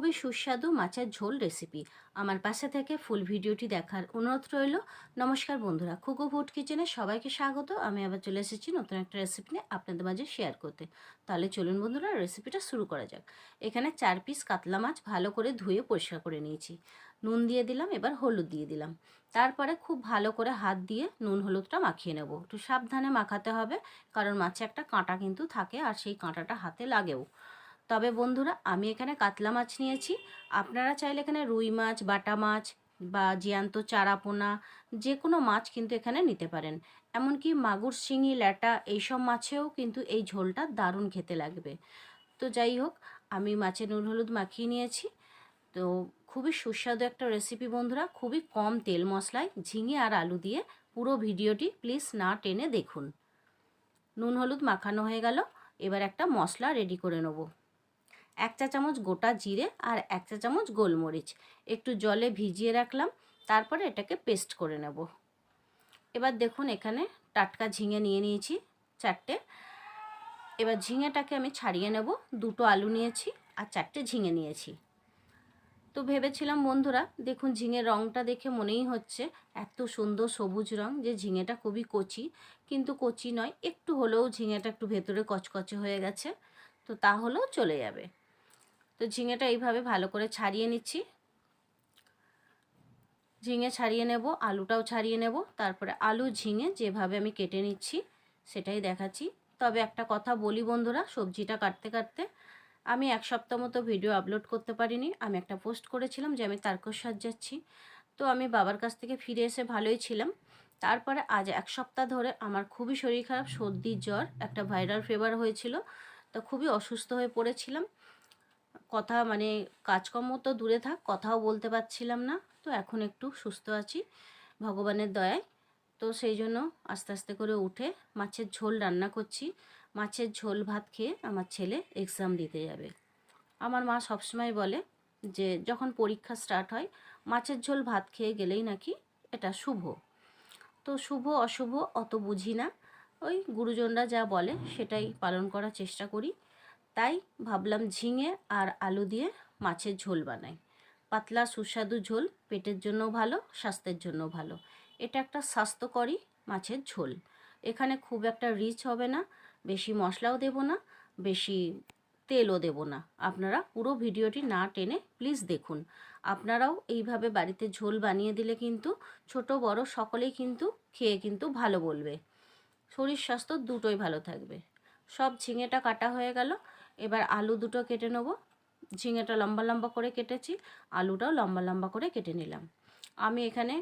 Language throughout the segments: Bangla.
খুবই সুস্বাদু মাছের ঝোল রেসিপি আমার পাশে থেকে ফুল ভিডিওটি দেখার অনুরোধ রইল। নমস্কার বন্ধুরা খুকো ফুড কিচেনে সবাইকে স্বাগত। আমি আবার চলে এসেছি নতুন একটা রেসিপি নিয়ে আপনাদের মাঝে শেয়ার করতে। তাহলে চলুন বন্ধুরা রেসিপিটা শুরু করা যাক। এখানে চার পিস কাতলা মাছ ভালো করে ধুয়ে পরিষ্কার করে নিয়েছি। নুন দিয়ে দিলাম, এবার হলুদ দিয়ে দিলাম। তারপরে খুব ভালো করে হাত দিয়ে নুন হলুদটা মাখিয়ে নেব। একটু সাবধানে মাখাতে হবে, কারণ মাছে একটা কাঁটা কিন্তু থাকে আর সেই কাঁটাটা হাতে লাগেও। তবে বন্ধুরা, আমি এখানে কাতলা মাছ নিয়েছি। আপনারা চাইলে এখানে রুই মাছ, বাটা মাছ বা জ্যান্ত চারাপোনা যে কোনো মাছ কিন্তু এখানে নিতে পারেন। এমনকি মাগুর, শিঙি, ল্যাটা এইসব মাছেও কিন্তু এই ঝোলটা দারুণ খেতে লাগবে। তো যাই হোক, আমি মাছের নুন, হলুদ মাখিয়ে নিয়েছি। তো খুবই সুস্বাদু একটা রেসিপি বন্ধুরা, খুবই কম তেল মশলায় ঝিঙে আর আলু দিয়ে পুরো ভিডিওটি প্লিজ না টেনে দেখুন। নুন, হলুদ মাখানো হয়ে গেল, এবার একটা মশলা রেডি করে নেব। এক চা চামচ গোটা জিরে আর এক চা চামচ গোলমরিচ। একটু জলে ভিজিয়ে রাখলাম, তারপরে এটাকে পেস্ট করে নেব। এবার দেখুন এখানে টাটকা ঝিঙে নিয়ে নিয়েছি চারটে। এবার ঝিঙেটাকে আমি ছাড়িয়ে নেব, দুটো আলু নিয়েছি আর চারটে ঝিঙে নিয়েছি। তো ভেবেছিলাম, বন্ধুরা, দেখুন ঝিঙের রঙটা দেখে মনেই হচ্ছে এত সুন্দর সবুজ রং যে ঝিঙেটা খুবই কচি। কিন্তু কচি নয়, একটু হলেও ঝিঙেটা একটু ভেতরে কচকচে হয়ে গেছে। তো তাহলেও চলে যাবে। তো ঝিঙেটা এইভাবে ভালো করে ছাড়িয়ে নিচ্ছি। ঝিঙে ছাড়িয়ে নেব, আলুটাও ছাড়িয়ে নেব, তারপরে আলু, ঝিঙে যেভাবে আমি কেটে নিচ্ছি সেটাই দেখাচ্ছি। তবে একটা কথা বলি বন্ধুরা, সবজিটা কাটতে কাটতে আমি এক সপ্তাহ মতো ভিডিও আপলোড করতে পারিনি, আমি একটা পোস্ট করেছিলাম যে আমি তারকেশ্বর যাচ্ছি তো আমি বাবার কাছ থেকে ফিরে এসে ভালোই ছিলাম। তারপরে আজ এক সপ্তাহ ধরে আমার খুবই শরীর খারাপ, সর্দি, জ্বর, একটা ভাইরাল ফেভার হয়েছিল, তো খুবই অসুস্থ হয়ে পড়েছিলাম। কথা মানে কাজকর্ম তো দূরে থাক, কথাও বলতে পারছিলাম না। তো এখন একটু সুস্থ আছি, ভগবানের দয়ায়। তো সেই জন্য আস্তে আস্তে করে উঠে মাছের ঝোল রান্না করছি। মাছের ঝোল ভাত খেয়ে আমার ছেলে এক্সাম দিতে যাবে। আমার মা সবসময় বলে যে, যখন পরীক্ষা স্টার্ট হয়, মাছের ঝোল ভাত খেয়ে গেলেই নাকি এটা শুভ। তো শুভ, অশুভ অত বুঝি না। ওই গুরুজনরা যা বলে সেটাই পালন করার চেষ্টা করি। তাই ভাবলাম ঝিঙে আর আলু দিয়ে মাছের ঝোল বানাই। পাতলা সুস্বাদু ঝোল, পেটের জন্য ভালো, স্বাস্থ্যের জন্য ভালো। এটা একটা স্বাস্থ্যকরী মাছের ঝোল। এখানে খুব একটা রিচ হবে না, বেশি মশলাও দেব না, বেশি তেলও দেব না। আপনারা পুরো ভিডিওটি না টেনে প্লিজ দেখুন। আপনারাও এইভাবে বাড়িতে ঝোল বানিয়ে দিলে কিন্তু ছোট, বড় সকলেই কিন্তু খেয়ে কিন্তু ভালো বলবে। শরীর স্বাস্থ্য দুটোই ভালো থাকবে। সব ঝিঙেটা কাটা হয়ে গেল এবার আলু দুটো কেটে নেব। ঝিঙেটা লম্বা লম্বা করে কেটেছি, আলুটাও লম্বা লম্বা করে কেটে নিলাম। আমি এখানে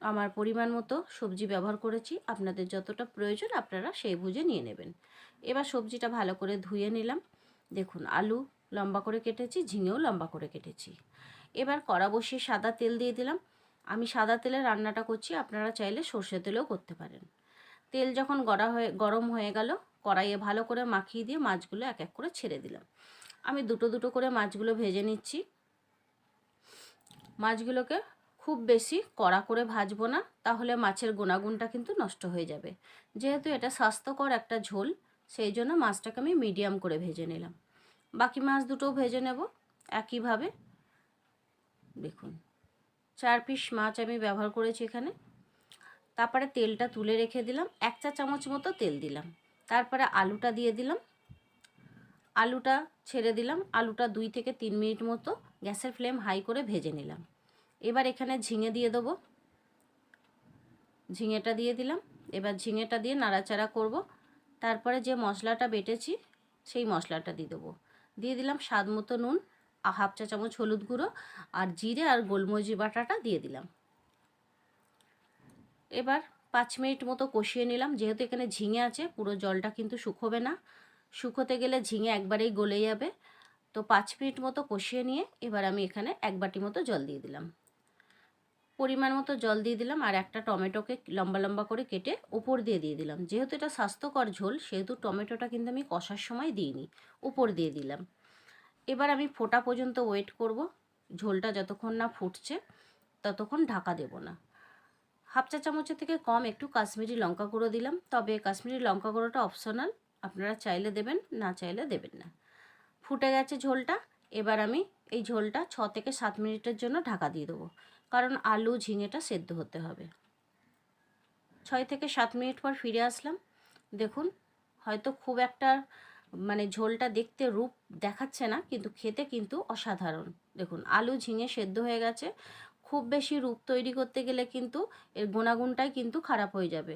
আমার পরিমাণ মতো সবজি ব্যবহার করেছি, আপনাদের যতটা প্রয়োজন আপনারা সেই বুঝে নিয়ে নেবেন। এবার সবজিটা ভালো করে ধুয়ে নিলাম। দেখুন, আলু লম্বা করে কেটেছি, ঝিঙেও লম্বা করে কেটেছি। এবার কড়া বসিয়ে সাদা তেল দিয়ে দিলাম। আমি সাদা তেলে রান্নাটা করছি, আপনারা চাইলে সর্ষে তেলেও করতে পারেন। তেল যখন গড়া হয়ে, গরম হয়ে গেল কড়াইয়ে ভালো করে মাখিয়ে দিয়ে মাছগুলো এক এক করে ছেড়ে দিলাম। আমি দুটো দুটো করে মাছগুলো ভেজে নিচ্ছি। মাছগুলোকে খুব বেশি কড়া করে ভাজবো না, তাহলে মাছের গুণাগুণটা কিন্তু নষ্ট হয়ে যাবে। যেহেতু এটা স্বাস্থ্যকর একটা ঝোল, সেই জন্য মাছটাকে আমি মিডিয়াম করে ভেজে নিলাম। বাকি মাছ দুটোও ভেজে নেব একইভাবে। দেখুন, চার পিস মাছ আমি ব্যবহার করেছি এখানে। তারপরে তেলটা তুলে রেখে দিলাম। এক চা চামচ মতো তেল দিলাম। তারপরে আলুটা দিয়ে দিলাম। আলুটা ছেড়ে দিলাম। আলুটা দুই থেকে তিন মিনিট মতো গ্যাসের ফ্লেম হাই করে ভেজে নিলাম। এবার এখানে ঝিঙে দিয়ে দেবো। ঝিঙেটা দিয়ে দিলাম। এবার ঝিঙেটা দিয়ে নাড়াচাড়া করব। তারপরে যে মশলাটা বেটেছি, সেই মশলাটা দিয়ে দেবো। দিয়ে দিলাম স্বাদ মতো নুন হাফ চা চামচ হলুদ গুঁড়ো আর জিরে আর গোলমরিচ বাটাটা দিয়ে দিলাম। এবার পাঁচ মিনিট মতো কষিয়ে নিলাম। যেহেতু এখানে ঝিঙে আছে, পুরো জলটা কিন্তু শুকোবে না। শুকোতে গেলে ঝিঙে একবারেই গলে যাবে। তো পাঁচ মিনিট মতো কষিয়ে নিয়ে এবার আমি এখানে এক বাটি মতো জল দিয়ে দিলাম। পরিমাণ মতো জল দিয়ে দিলাম আর একটা টমেটোকে লম্বা লম্বা করে কেটে ওপর দিয়ে দিয়ে দিলাম। যেহেতু এটা স্বাস্থ্যকর ঝোল, সেহেতু টমেটোটা কিন্তু আমি কষার সময় দিইনি, উপর দিয়ে দিলাম। এবার আমি ফোটা পর্যন্ত ওয়েট করব। ঝোলটা যতক্ষণ না ফুটছে, ততক্ষণ ঢাকা দেব না। হাফ চা চামচের থেকে কম একটু কাশ্মীরি লঙ্কা গুঁড়ো দিলাম। তবে কাশ্মীরি লঙ্কা গুঁড়োটা অপশনাল আপনারা চাইলে দেবেন, না চাইলে দেবেন না। ফুটে গেছে ঝোলটা, এবার আমি এই ঝোলটা ছ থেকে সাত মিনিটের জন্য ঢাকা দিয়ে দেবো, কারণ আলু ঝিঙেটা সেদ্ধ হতে হবে। ছয় থেকে সাত মিনিট পর ফিরে আসলাম। দেখুন, হয়তো খুব একটা মানে ঝোলটা দেখতে রূপ দেখাচ্ছে না, কিন্তু খেতে কিন্তু অসাধারণ। দেখুন, আলু ঝিঙে সেদ্ধ হয়ে গেছে খুব বেশি রূপ তৈরি করতে গেলে কিন্তু এর গুণাগুণটাই কিন্তু খারাপ হয়ে যাবে।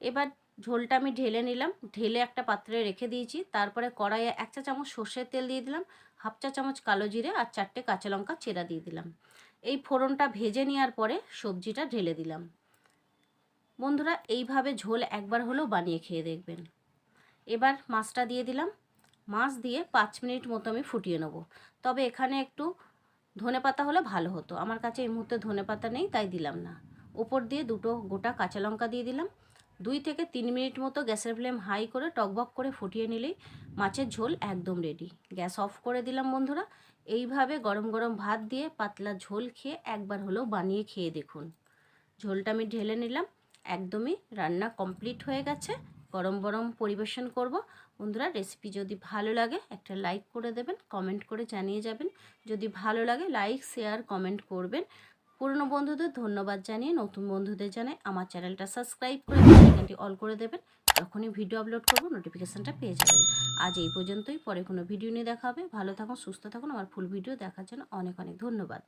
এবার ঝোলটা আমি ঢেলে নিলাম। ঢেলে একটা পাত্রে রেখে দিয়েছি। তারপরে কড়াইয়ে এক চা চামচ সর্ষের তেল দিয়ে দিলাম, হাফ চা চামচ কালো জিরে আর চারটে কাঁচা লঙ্কা চেরা দিয়ে দিলাম। এই ফোড়নটা ভেজে নেওয়ার পরে সবজিটা ঢেলে দিলাম। বন্ধুরা, এইভাবে ঝোল একবার হলেও বানিয়ে খেয়ে দেখবেন। এবার মাছটা দিয়ে দিলাম। মাছ দিয়ে পাঁচ মিনিট মতো আমি ফুটিয়ে নেব। তবে এখানে একটু ধনে পাতা হলে ভালো হতো। আমার কাছে এই মুহূর্তে ধনে পাতা নেই, তাই দিলাম না। ওপর দিয়ে দুটো গোটা কাঁচা লঙ্কা দিয়ে দিলাম। দুই থেকে তিন মিনিট মতো গ্যাসের ফ্লেম হাই করে টকবক করে ফুটিয়ে নিলেই মাছের ঝোল একদম রেডি গ্যাস অফ করে দিলাম বন্ধুরা। এইভাবে গরম গরম ভাত দিয়ে পাতলা ঝোল খেয়ে একবার হলেও বানিয়ে খেয়ে দেখুন। ঝোলটা আমি ঢেলে নিলাম। একদমই রান্না কমপ্লিট হয়ে গেছে। গরম গরম পরিবেশন করব। বন্ধুরা রেসিপি যদি ভালো লাগে, একটা লাইক করে দেবেন কমেন্ট করে জানিয়ে যাবেন। যদি ভালো লাগে লাইক শেয়ার কমেন্ট করবেন। পুরনো বন্ধুদের ধন্যবাদ জানিয়ে নতুন বন্ধুদের জানাই আমার চ্যানেলটা সাবস্ক্রাইব করে বেলাইকানটি অল করে দেবেন। যখনই ভিডিও আপলোড করব নোটিফিকেশানটা পেয়ে যাবেন। আজ এই পর্যন্তই, পরে কোনো ভিডিও নিয়ে দেখা হবে। ভালো থাকুন, সুস্থ থাকুন। আমার ফুল ভিডিও দেখার জন্য অনেক অনেক ধন্যবাদ।